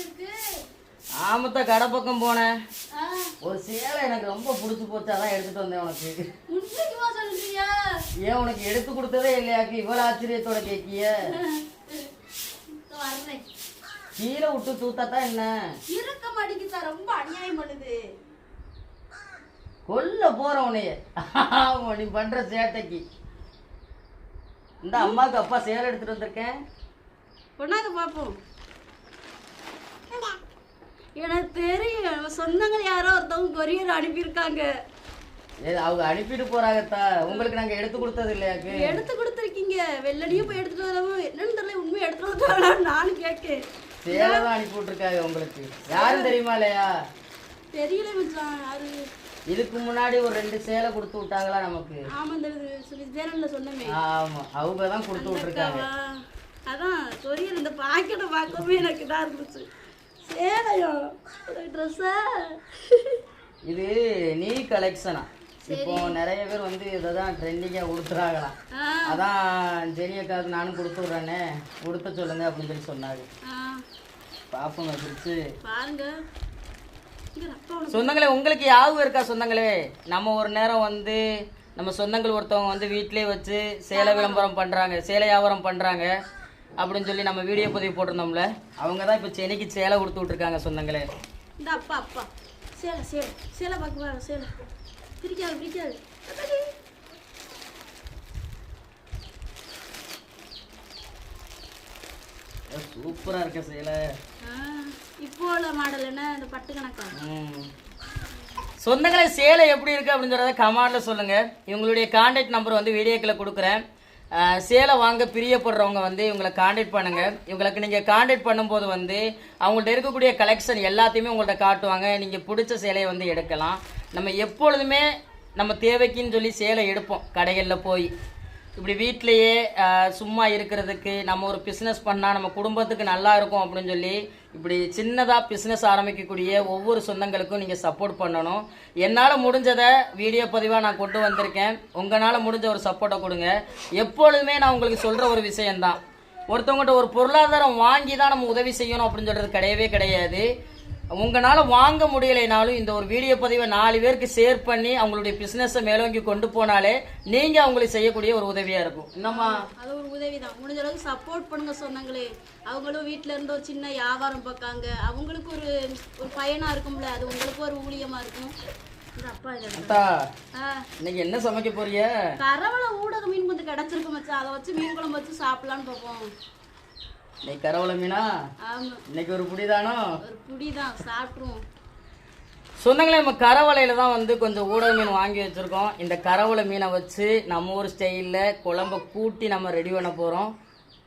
இருக்கு ஆமத்த கடை பக்கம் போனேன். ஒரு சேலை எனக்கு ரொம்ப பிடிச்சி போச்சு அதான் எடுத்துட்டு வந்தேன் உனக்கு. ஏன் உனக்கு எடுத்து கொடுத்ததே இல்லையாக்கு இவ்வளவு ஆச்சரியத்தோட கேக்கிய. கீழே விட்டு தூத்தாத்தான் என்ன? இருக்க மாட்டேங்குதா ரொம்ப அநியாயம் பண்ணுது. கொல்ல போற உன்னைய. ஆமா, நீ பண்ற சேட்டைக்கு. இந்த அம்மாவுக்கு அப்பா சேலை எடுத்துட்டு வந்திருக்கேன். கொண்டாந்து பார்ப்போம் எனக்கு தெரியும் சொந்தங்க யாரோ ஒருத்தவங்க கொரியர் அனுப்பியிருக்காங்க. அவங்க அனுப்பிட்டு போறாங்கத்தா உங்களுக்கு நாங்க எடுத்து கொடுத்தது இல்லையாக்கு எடுத்து கொடுத்துருக்கீங்க. வெள்ளடியும் போய் எடுத்துட்டு வராம என்னன்னு தெரியல உண்மையை எடுத்துட்டு வந்தாங்களா நானும் கேட்கேன். சேலை தான் அனுப்பி விட்டுருக்காங்க உங்களுக்கு. யாரும் தெரியுமா இல்லையா? தெரியல மச்சான். யாரு இதுக்கு முன்னாடி ஒரு ரெண்டு சேலை கொடுத்து விட்டாங்களா நமக்கு? ஆமா இந்த சொல்லி சேனல்ல சொன்னமே. ஆமா. அவங்க தான் கொடுத்து விட்டுருக்காங்க? அதான் கொரியர் இந்த பாக்கெட்டை பார்க்கவே எனக்கு இதாக இருந்துச்சு. சேலையும் ட்ரெஸ்ஸா இது நீ கலெக்ஷனா இப்போ நிறைய பேர் வந்து இதை தான் ட்ரெண்டிங்காக கொடுத்துறாங்களாம் அதான் ஜெனியக்காவுக்கு நானும் கொடுத்து விட்றேனே. கொடுத்த சொல்லுங்க அப்படின்னு சொல்லி சொன்னாங்க. பாப்போங்க பிடிச்சு பாருங்க. சொந்தங்களே உங்களுக்கு யாவும் இருக்கா சொந்தங்களே? நம்ம ஒரு நேரம் வந்து நம்ம சொந்தங்கள் ஒருத்தவங்க வந்து வீட்டிலே வச்சு சேலை விளம்பரம் பண்ணுறாங்க சேலை வியாபாரம் பண்ணுறாங்க அப்படின்னு சொல்லி நம்ம வீடியோ பதிவு போட்டிருந்தோம்ல அவங்க தான் இப்போ சென்னைக்கு சேலை கொடுத்து விட்ருக்காங்க சொந்தங்களே. இந்த அப்பா அப்பா. சேலை சேலை. சேலை பார்க்க பாரு சேலை. பிரிக்காது பிரிக்காது. சூப்பராக இருக்க சேலை. இப்போ உள்ள மாடல் என்ன? இந்த பட்டு கணக்கா? சொந்தங்களே சேலை எப்படி இருக்கு அப்படின்னு சொல்றத கமெண்ட்ல சொல்லுங்க. இவங்களுடைய கான்டாக்ட் நம்பர் வந்து வீடியோக்கில் கொடுக்குறேன். சேலை வாங்க பிரியப்படுறவங்க வந்து இவங்களை கான்டாக்ட் பண்ணுங்க. இவங்களுக்கு நீங்க கான்டாக்ட் பண்ணும்போது வந்து அவங்கள்ட்ட இருக்கக்கூடிய கலெக்ஷன் எல்லாத்தையுமே உங்கள்ட்ட காட்டுவாங்க. நீங்க பிடிச்ச சேலையை வந்து எடுக்கலாம். நம்ம எப்பொழுதுமே நம்ம தேவைக்குன்னு சொல்லி சேலை எடுப்போம். கடைகளில் போய். இப்படி வீட்டிலையே சும்மா இருக்கிறதுக்கு நம்ம ஒரு பிஸ்னஸ் பண்ணால் நம்ம குடும்பத்துக்கு நல்லா இருக்கும் அப்படின்னு சொல்லி இப்படி சின்னதாக பிஸ்னஸ் ஆரம்பிக்கக்கூடிய ஒவ்வொரு சொந்தங்களுக்கும் நீங்கள் சப்போர்ட் பண்ணணும். என்னால் முடிஞ்சதை வீடியோ பதிவாக நான் கொண்டு வந்திருக்கேன். உங்களால் முடிஞ்ச ஒரு சப்போர்ட்டை கொடுங்க. எப்பொழுதுமே நான் உங்களுக்கு சொல்கிற ஒரு விஷயம்தான். ஒருத்தவங்ககிட்ட ஒரு பொருளாதாரம் வாங்கி தான் நம்ம உதவி செய்யணும் அப்படின்னு சொல்கிறது கிடையவே கிடையாது. உங்களால் வாங்க முடியலைனாலும் இந்த ஒரு வீடியோ பதிவை நாலு பேருக்கு ஷேர் பண்ணி அவங்களுடைய பிஸ்னஸை மேலோங்கி கொண்டு போனாலே நீங்கள் அவங்களுக்கு செய்யக்கூடிய ஒரு உதவியாக இருக்கும். என்னம்மா அது ஒரு உதவி தான் முடிஞ்ச அளவுக்கு சப்போர்ட் பண்ணுங்க சொந்தங்களே அவங்களும் வீட்ல இருந்து ஒரு சின்ன வியாபாரம் பார்க்காங்க. அவங்களுக்கு ஒரு ஒரு பயனா இருக்கும்ல. அது உங்களுக்கு ஒரு ஊழியமா இருக்கும். இன்னைக்கு என்ன சமைக்க போறிய? கரவள ஊடக மீன் கொஞ்சம் கிடைச்சிருக்கு மச்சான். அதை வச்சு மீன் குழம்பு வச்சு சாப்பிடலான்னு பார்ப்போம். இன்னைக்கு கரவளை மீனா? இன்னைக்கு ஒரு புடிதானோ? ஒரு புடி தான் சாப்பிட்ருவோம் சொந்தங்களே நம்ம கரவலையில தான் வந்து கொஞ்சம் ஊடக மீன் வாங்கி வச்சிருக்கோம். இந்த கரவலை மீனை வச்சு நம்ம ஊர் ஸ்டைலில் குழம்ப கூட்டி நம்ம ரெடி பண்ண போகிறோம்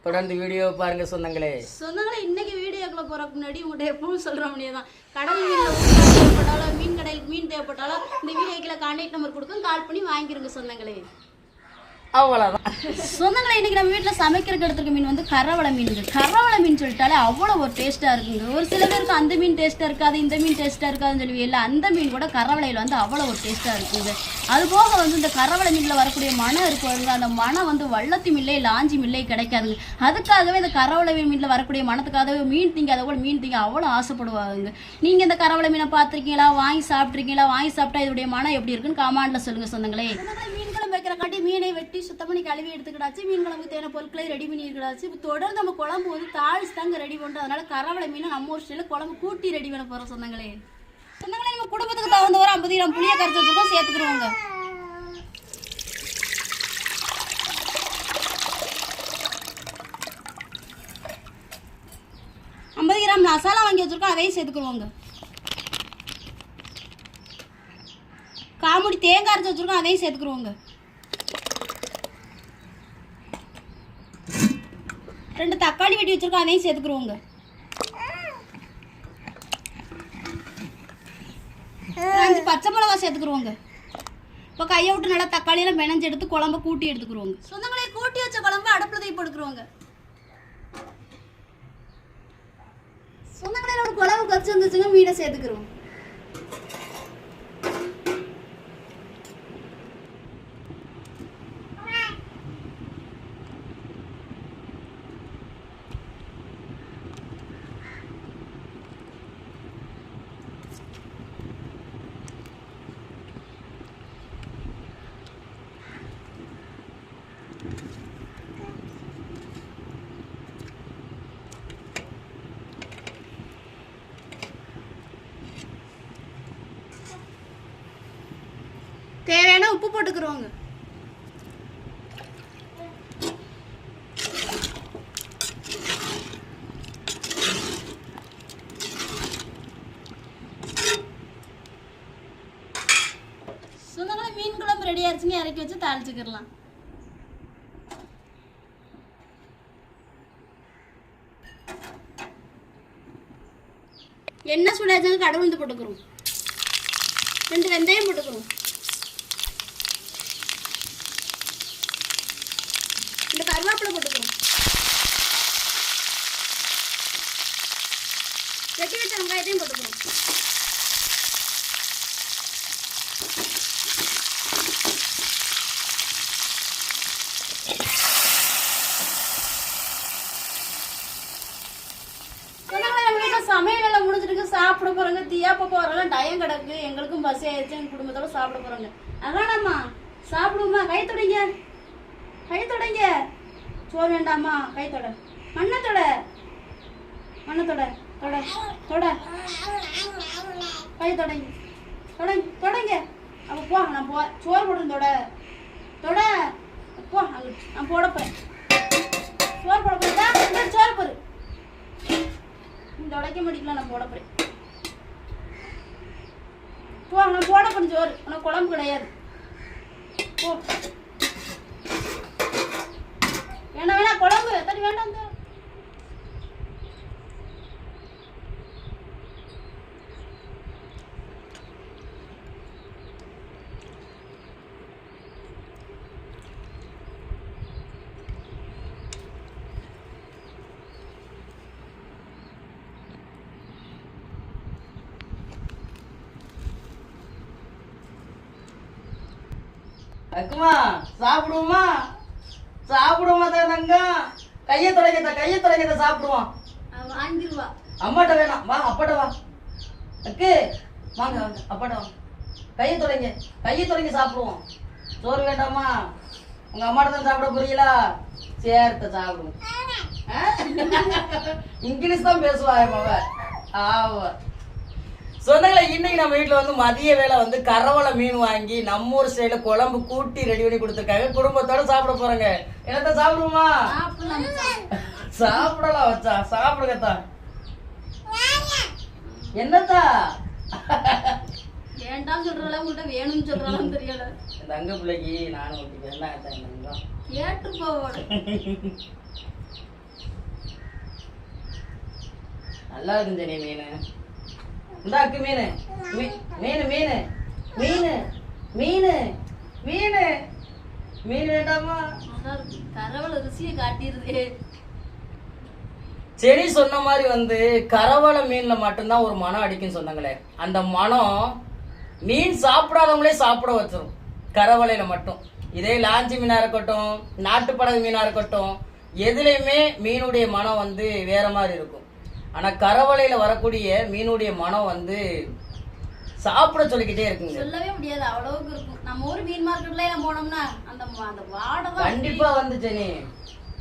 தொடர்ந்து வீடியோ பாருங்க சொந்தங்களே சொந்தங்களே இன்னைக்கு வீடியோக்குள்ள போறதுக்கு முன்னாடி உங்கள்கிட்ட எப்பவும் சொல்ற முடியாது தான் கடல் ஊறுகாய் தேவைப்பட்டாலும் மீன் கடையில் மீன் தேவைப்பட்டாலும் இந்த வீடியோக்குள்ள கான்டாக்ட் நம்பர் கொடுக்கும் கால் பண்ணி வாங்கிருங்க சொந்தங்களே அவ்வளோதான் சொந்தங்களை இன்றைக்கி நம்ம வீட்டில் சமைக்கிறதுக்கு எடுத்துருக்க மீன் வந்து கரவளை மீன் கரவளை மீன் சொல்லிட்டாலே அவ்வளோ ஒரு டேஸ்ட்டாக இருக்குங்க. ஒரு சில பேருக்கு அந்த மீன் டேஸ்ட்டாக இருக்காது இந்த மீன் டேஸ்ட்டாக இருக்காதுன்னு சொல்லி இல்லை அந்த மீன் கூட கரவளையில் வந்து அவ்வளோ ஒரு டேஸ்ட்டாக இருக்குங்க. அதுபோக வந்து இந்த கரவளை மீனில் வரக்கூடிய மனம் இருக்கும் அந்த மனம் வந்து வள்ளத்தி மில்லை லாஞ்சி ஆஞ்சி மில்லை கிடைக்காதுங்க. அதுக்காகவே இந்த கரவளை மீனில் வரக்கூடிய மனத்துக்காகவே மீன் திங்க அதை கூட மீன் திங்க அவ்வளோ ஆசைப்படுவாங்க நீங்கள் இந்த கரவளை மீனை பார்த்துருக்கீங்களா? வாங்கி சாப்பிட்ருக்கீங்களா வாங்கி சாப்பிட்டா இதோடைய மனம் எப்படி இருக்குன்னு கமாண்டில் சொல்லுங்கள் சொந்தங்களே. குழம்பு வைக்கிறக்காட்டி மீனை வெட்டி சுத்தம் பண்ணி கழுவி எடுத்துக்கிடாச்சு மீன் குழம்புக்கு தேவையான பொருட்களை ரெடி பண்ணி இருக்கடாச்சு இப்போ தொடர்ந்து நம்ம குழம்பு வந்து தாழ்ச்சி தாங்க ரெடி பண்ணுறோம் அதனால கரவளை மீனை நம்ம ஒரு ஸ்டைலில் குழம்பு கூட்டி ரெடி பண்ண போகிறோம் சொந்தங்களே. சொந்தங்களே நம்ம குடும்பத்துக்கு தகுந்த ஒரு ஐம்பது கிராம் புளியை கரைச்சி வச்சுருக்கோம். சேர்த்துக்கிறோங்க ஐம்பது கிராம் மசாலா வாங்கி வச்சுருக்கோம். அதையும் சேர்த்துக்குருவோங்க காமுடி தேங்காய் அரைச்சி வச்சுருக்கோம். அதையும் சேர்த்துக்குருவோங்க ரெண்டு தக்காளி வெட்டி வச்சிருக்கோம் அதையும் சேர்த்துக்குருவோங்க. அஞ்சு பச்சை மிளகா சேர்த்துக்குருவோங்க. இப்போ கையை விட்டு நல்லா தக்காளியெல்லாம் பிணைஞ்சு எடுத்து குழம்ப கூட்டி எடுத்துக்குருவோங்க. சொந்தங்களே கூட்டி வச்ச குழம்பு அடுப்பில் தூக்கி போட்டுக்குருவோங்க. சொந்தங்களே ஒரு குழம்பு கச்சு வந்துச்சுங்க மீனை சேர்த்துக்குருவோம். உப்பு போட்டுக்கிறோங்க சொந்தங்களே மீன் குழம்பு ரெடி ஆயிடுச்சுங்க இறக்கி வச்சு தாளிச்சுக்கிடலாம். எண்ணெய் சூடாச்சுங்க கடவுள் வந்து போட்டுக்கிறோம். ரெண்டு வெந்தயம் போட்டுக்கிறோம் இந்த கருவேப்பிலை போட்டுக்கிறோம் வெட்டி வச்ச வெங்காயத்தையும் போட்டுக்கிறோம் சொன்னாங்களே, நம்ம வீட்டுல சமையல் எல்லாம் முடிஞ்சிருக்கு சாப்பிட போறாங்க டயம் கிடக்கு. எங்களுக்கும் பசி ஆயிடுச்சு எங்க குடும்பத்தோட சாப்பிட போகிறோங்க அதானம்மா? சாப்பிடுவோமா? கை தொடங்க. கை தொடங்க. சோறு வேண்டாமா கை தொட. மண்ணை தொட. மண்ணை தொட. தொட. தொட. கை தொடங்க. தொடங்க தொடங்க. அப்ப போ நான் போ. சோறு போடுறேன் தொட. தொட. போ நான் போட போகிறேன் சோறு போட போறேன். சோறு போடு. தொடக்க உடைக்க முடியல நான் போட போறேன். போ நான் போட பண்ண சோறு. ஆனால் குழம்பு கிடையாது. போ. வேணாம் வேணா குழம்பு எத்தனை வேண்டாம் இந்த. அக்குமா சாப்பிடுவோமா? சாப்பிடுவோமா தங்கம். கையை தொலைக்கத்த கையை தொலைக்கத்த சாப்பிடுவோம். அவ வாங்கிருவா. அம்மாட்ட வேணாம். வா அப்பாட்ட வா. அக்கு வாங்க வாங்க அப்பாட்ட வாங்க கையை தொலைங்க. கையை தொலைங்க சாப்பிடுவோம். சோறு வேண்டாமா? உங்க அம்மாட்ட தான் சாப்பிட புரியலா சேர்த்த சாப்பிடுவோம்? இங்கிலீஷ் தான் பேசுவா மவ ஆமா சொந்தங்களை இன்னைக்கு நம்ம வீட்டில் வந்து மதிய வேளை வந்து கரவலை மீன் வாங்கி நம்ம ஊர் ஸ்டைல குழம்பு கூட்டி ரெடி பண்ணி கொடுத்துருக்காங்க. குடும்பத்தோட சாப்பிட போறாங்க. என்னத்த சாப்பிடுவோமா? சாப்பிடலாம் வச்சா சாப்பிடுங்கத்தா என்னத்தா? வேண்டாம் சொல்றாளா உங்கள்கிட்ட வேணும்னு சொல்றாளான்னு தெரியல. இந்த அங்க பிள்ளைக்கு நானும் இந்த அங்கம் கேட்டு போவோட நல்லா இருக்கும் ஜெனி மீன். இந்த அக்கு மீன். மீ- மீன் மீன். மீன் மீன். மீன். மீன் வேண்டாமா. கரவலை ருசியை காட்டிடுது. செடி சொன்ன மாதிரி வந்து கரவலை மீன்ல மட்டும்தான் ஒரு மனம் அடிக்கும் சொன்னாங்களே. அந்த மனம் மீன் சாப்பிடாதவங்களே சாப்பிட வச்சிரும். கரவலையில மட்டும். இதே லாஞ்சி மீனா இருக்கட்டும் நாட்டுப்படகு மீனா இருக்கட்டும் எதுலையுமே மீனுடைய மனம் வந்து வேற மாதிரி இருக்கும். ஆனா கரவலையில வரக்கூடிய மீனுடைய மனம் வந்து சாப்பிட சொல்லிக்கிட்டே இருக்குங்க. சொல்லவே முடியாது. அவ்வளவுக்கு இருக்கும். நம்ம ஊர் மீன் மார்க்கெட்ல எல்லாம் போனோம்னா அந்த அந்த வாடை கண்டிப்பா வந்து ஜெனி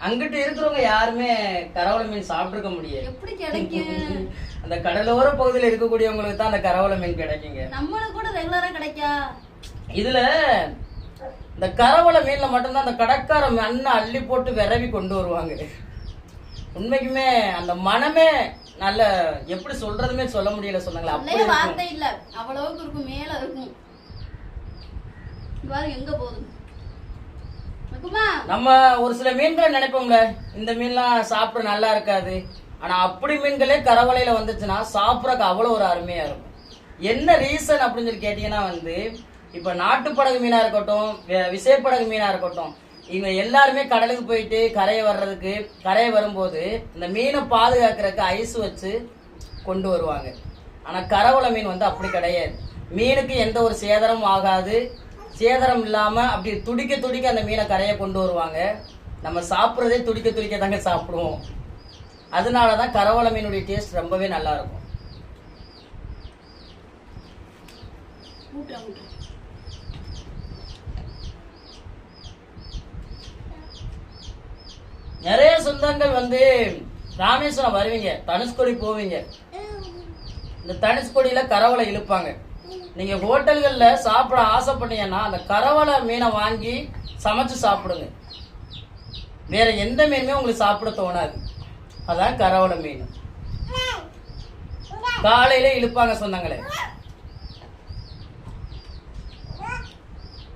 அங்கிட்டு இருக்கிறவங்க யாருமே கரவலை மீன் சாப்பிட்டுருக்க முடியாது. எப்படி கிடைக்கும்? அந்த கடலோர பகுதியில் இருக்கக்கூடியவங்களுக்கு தான் அந்த கரவலை மீன் கிடைக்குங்க. நம்மளுக்கு கூட ரெகுலரா கிடைக்கா? இதுல இந்த கரவலை மீன்ல மட்டும்தான் அந்த கடற்கார மண்ணை அள்ளி போட்டு விரவி கொண்டு வருவாங்க. உண்மைக்குமே அந்த மனமே நல்ல எப்படி சொல்றதுமே சொல்ல முடியல சொன்னாங்களே அப்படி இல்லையே இருக்கும். வார்த்தை இல்ல. அவ்வளவுக்கு இருக்கும் மேல இருக்கும். பாருங்க எங்க போகுது? நம்ம ஒரு சில மீன்களை நினைப்போம்ல இந்த மீன்லாம் சாப்பிட நல்லா இருக்காது. ஆனா அப்படி மீன்களே கரவலையில வந்துச்சுன்னா சாப்பிடறக்கு அவ்வளவு ஒரு அருமையா இருக்கும். என்ன ரீசன் அப்படின்னு சொல்லி கேட்டீங்கன்னா வந்து இப்ப நாட்டுப்படகு மீனா இருக்கட்டும் விசைப்படகு மீனா இருக்கட்டும் இவங்க எல்லாருமே கடலுக்கு போயிட்டு கரையை வர்றதுக்கு கரையை வரும்போது இந்த மீனை பாதுகாக்கிறதுக்கு ஐஸ் வச்சு கொண்டு வருவாங்க. ஆனால் கரவலை மீன் வந்து அப்படி கிடையாது. மீனுக்கு எந்த ஒரு சேதாரமும் ஆகாது. சேதரம் இல்லாமல் அப்படி துடிக்க துடிக்க அந்த மீனை கரையை கொண்டு வருவாங்க. நம்ம சாப்பிட்றதே துடிக்க துடிக்க தாங்க சாப்பிடுவோம். அதனால தான் கரவளை மீனுடைய டேஸ்ட் ரொம்பவே நல்லா நிறைய சொந்தங்கள் வந்து ராமேஸ்வரம் வருவீங்க தனுஷ்கொடி போவீங்க. இந்த தனுஷ்கொடியில கரவலை இழுப்பாங்க. நீங்க ஹோட்டல்கள்ல சாப்பிட ஆசைப்பட்டீங்கன்னா அந்த கரவலை மீனை வாங்கி சமைச்சு சாப்பிடுங்க. வேற எந்த மீனுமே உங்களுக்கு சாப்பிட தோணாது. அதான் கரவலை மீன். காலையில இழுப்பாங்க சொந்தங்களே.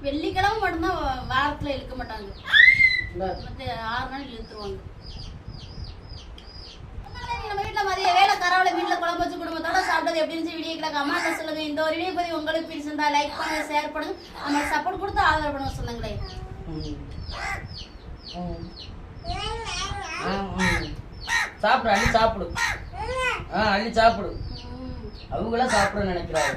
வெள்ளிக்கிழமை மட்டும்தான் வாரத்துல இழுக்க மாட்டாங்க. மத்த ஆறு நாள் இழுத்துருவாங்க நம்ம வீட்டுல மதிய வேலை கரவலை வீட்டுல குழம்பு வச்சு குடும்பத்தோட சாப்பிட்டது எப்படின்னு வீடியோக்களை கமெண்ட்ல சொல்லுங்க. இந்த ஒரு வீடியோ பத்தி உங்களுக்கு பிடிச்சிருந்தா லைக் பண்ணுங்க ஷேர் பண்ணுங்க. நம்ம சப்போர்ட் கொடுத்து ஆதரவு பண்ணுங்க ம். சாப்பிடு அள்ளி சாப்பிடு. ஆ அள்ளி சாப்பிடு. அவங்களாம் சாப்பிட நினைக்கிறாங்க.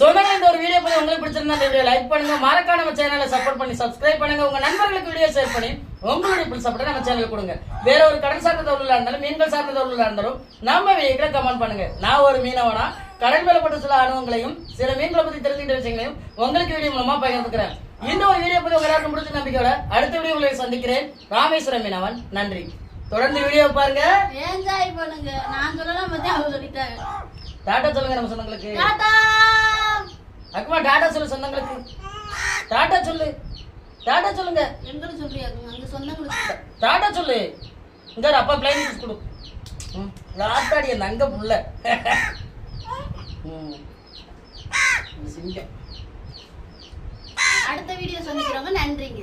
சொன்னாங்க இந்த ஒரு வீடியோ பத்தி உங்களுக்கு பிடிச்சிருந்தா இந்த வீடியோ லைக் பண்ணுங்க. மறக்காம நம்ம சேனலை சப்போர்ட் பண்ணி சப்ஸ்கிரைப் பண்ணுங்க. உங்க நண்பர்களுக்கு வீடியோ ஷேர் பண்ணி உங்களுடைய பிடிச்ச சப்போர்ட் நம்ம சேனலுக்கு கொடுங்க. வேற ஒரு கடல் சார்ந்த தொழிலா இருந்தாலும் மீன்கள் சார்ந்த தொழிலா இருந்தாலும் நம்ம வீடியோக்களை கமெண்ட் பண்ணுங்க. நான் ஒரு மீனவனா கடல் மேல பட்ட சில அனுபவங்களையும் சில மீன்களை பத்தி தெரிஞ்சுக்கிட்ட விஷயங்களையும் உங்களுக்கு வீடியோ மூலமா பகிர்ந்துக்கிறேன். இந்த ஒரு வீடியோ பத்தி உங்க எல்லாருக்கும் பிடிச்ச நம்பிக்கையோட அடுத்த வீடியோ உங்களை சந்திக்கிறேன். ராமேஸ்வரம் மீனவன் நன்றி. தொடர்ந்து வீடியோ பாருங்க. என்ஜாய் பண்ணுங்க. நான் சொல்லலாம் பத்தி அவங்க சொல்லிட்டாங்க டாட்டா சொல்லுங்க நம்ம சொந்தங்களுக்கு டாடா அக்குமா டாட்டா சொல்லு சொந்தங்களுக்கு. டாட்டா சொல்லு. டாட்டா சொல்லுங்க. எங்களுக்கு சொல்றியா? அங்க சொந்தங்களுக்கு டாட்டா சொல்லு. இங்க அப்பா பிளைன் ஜூஸ் கொடு. ஆத்தாடி அந்த அங்க புள்ள. சிங்கம். அடுத்த வீடியோ சந்திக்கிறவங்க நன்றிங்க.